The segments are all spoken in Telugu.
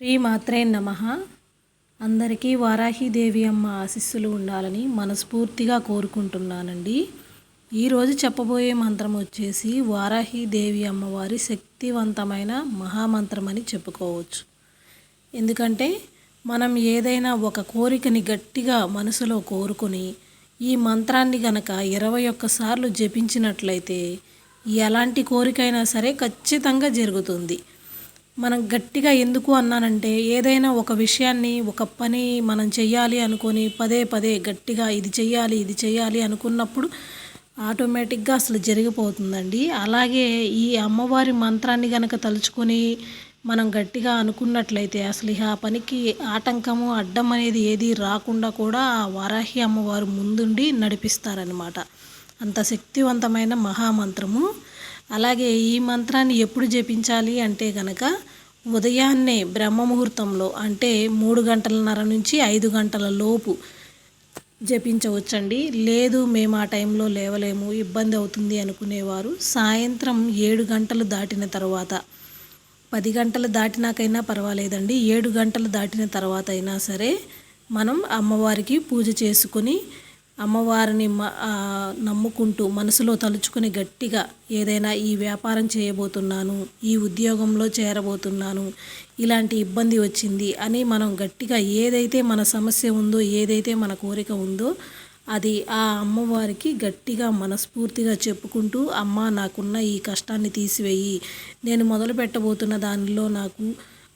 శ్రీ మాత్రే నమ. అందరికీ వారాహిదేవి అమ్మ ఆశీస్సులు ఉండాలని మనస్ఫూర్తిగా కోరుకుంటున్నానండి. ఈరోజు చెప్పబోయే మంత్రం వచ్చేసి వారాహిదేవి అమ్మవారి శక్తివంతమైన మహామంత్రం అని చెప్పుకోవచ్చు. ఎందుకంటే మనం ఏదైనా ఒక కోరికని గట్టిగా మనసులో కోరుకొని ఈ మంత్రాన్ని గనక ఇరవై ఒక్కసార్లు జపించినట్లయితే ఎలాంటి కోరికైనా సరే ఖచ్చితంగా జరుగుతుంది. మనం గట్టిగా ఎందుకు అన్నానంటే ఏదైనా ఒక విషయాన్ని ఒక పని మనం చెయ్యాలి అనుకొని పదే పదే గట్టిగా ఇది చెయ్యాలి ఇది చెయ్యాలి అనుకున్నప్పుడు ఆటోమేటిక్గా అసలు జరిగిపోతుందండి. అలాగే ఈ అమ్మవారి మంత్రాన్ని గనక తలుచుకొని మనం గట్టిగా అనుకున్నట్లయితే అసలు ఆ పనికి ఆటంకము అడ్డం అనేది ఏది రాకుండా కూడా ఆ వారాహి అమ్మవారు ముందుండి నడిపిస్తారనమాట అంత శక్తివంతమైన మహామంత్రము. అలాగే ఈ మంత్రాన్ని ఎప్పుడు జపించాలి అంటే కనుక ఉదయాన్నే బ్రహ్మముహూర్తంలో అంటే మూడు గంటలన్నర నుంచి ఐదు గంటల లోపు జపించవచ్చండి. లేదు మేము ఆ టైంలో లేవలేము ఇబ్బంది అవుతుంది అనుకునేవారు. సాయంత్రం ఏడు గంటలు దాటిన తర్వాత పది గంటలు దాటినాకైనా పర్వాలేదండి. ఏడు గంటలు దాటిన తర్వాత అయినా సరే మనం అమ్మవారికి పూజ చేసుకొని అమ్మవారిని నమ్ముకుంటూ మనసులో తలుచుకుని గట్టిగా ఏదైనా ఈ వ్యాపారం చేయబోతున్నాను ఈ ఉద్యోగంలో చేరబోతున్నాను ఇలాంటి ఇబ్బంది వచ్చింది అని మనం గట్టిగా ఏదైతే మన సమస్య ఉందో ఏదైతే మన కోరిక ఉందో అది ఆ అమ్మవారికి గట్టిగా మనస్ఫూర్తిగా చెప్పుకుంటూ అమ్మ నాకున్న ఈ కష్టాన్ని తీసివేయి. నేను మొదలు పెట్టబోతున్న దానిలో నాకు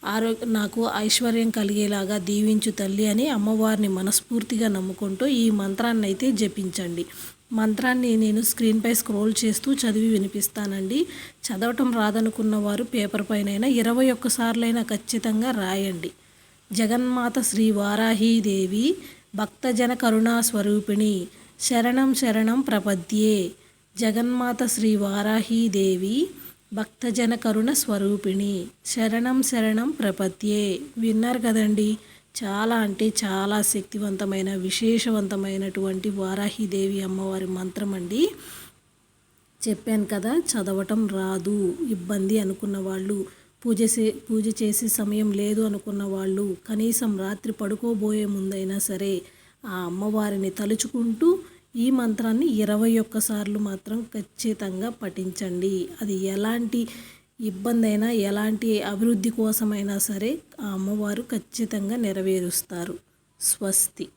ఆరోగ్య నాకు ఐశ్వర్యం కలిగేలాగా దీవించు తల్లి అని అమ్మవారిని మనస్ఫూర్తిగా నమ్ముకుంటూ ఈ మంత్రాన్ని అయితే జపించండి. మంత్రాన్ని నేను స్క్రీన్పై స్క్రోల్ చేస్తూ చదివి వినిపిస్తానండి. చదవటం రాదనుకున్న వారు పేపర్ పైన ఇరవై ఒక్కసార్లైనా ఖచ్చితంగా రాయండి. జగన్మాత శ్రీ వారాహీదేవి భక్తజన కరుణా స్వరూపిణి శరణం శరణం ప్రపద్యే. జగన్మాత శ్రీ వారాహీదేవి భక్తజన కరుణ స్వరూపిణి. శరణం శరణం ప్రపత్యే. విన్నారు కదండి చాలా అంటే చాలా శక్తివంతమైన విశేషవంతమైనటువంటి వారాహిదేవి అమ్మవారి మంత్రం అండి. చెప్పాను కదా చదవటం రాదు ఇబ్బంది అనుకున్న వాళ్ళు పూజ పూజ చేసే సమయం లేదు అనుకున్న వాళ్ళు కనీసం రాత్రి పడుకోబోయే ముందైనా సరే ఆ అమ్మవారిని తలుచుకుంటూ ఈ మంత్రాన్ని ఇరవై ఒక్కసార్లు మాత్రం ఖచ్చితంగా పఠించండి. అది ఎలాంటి ఇబ్బంది అయినా ఎలాంటి అభివృద్ధి కోసమైనా సరే ఆ అమ్మవారు ఖచ్చితంగా నెరవేరుస్తారు. స్వస్తి.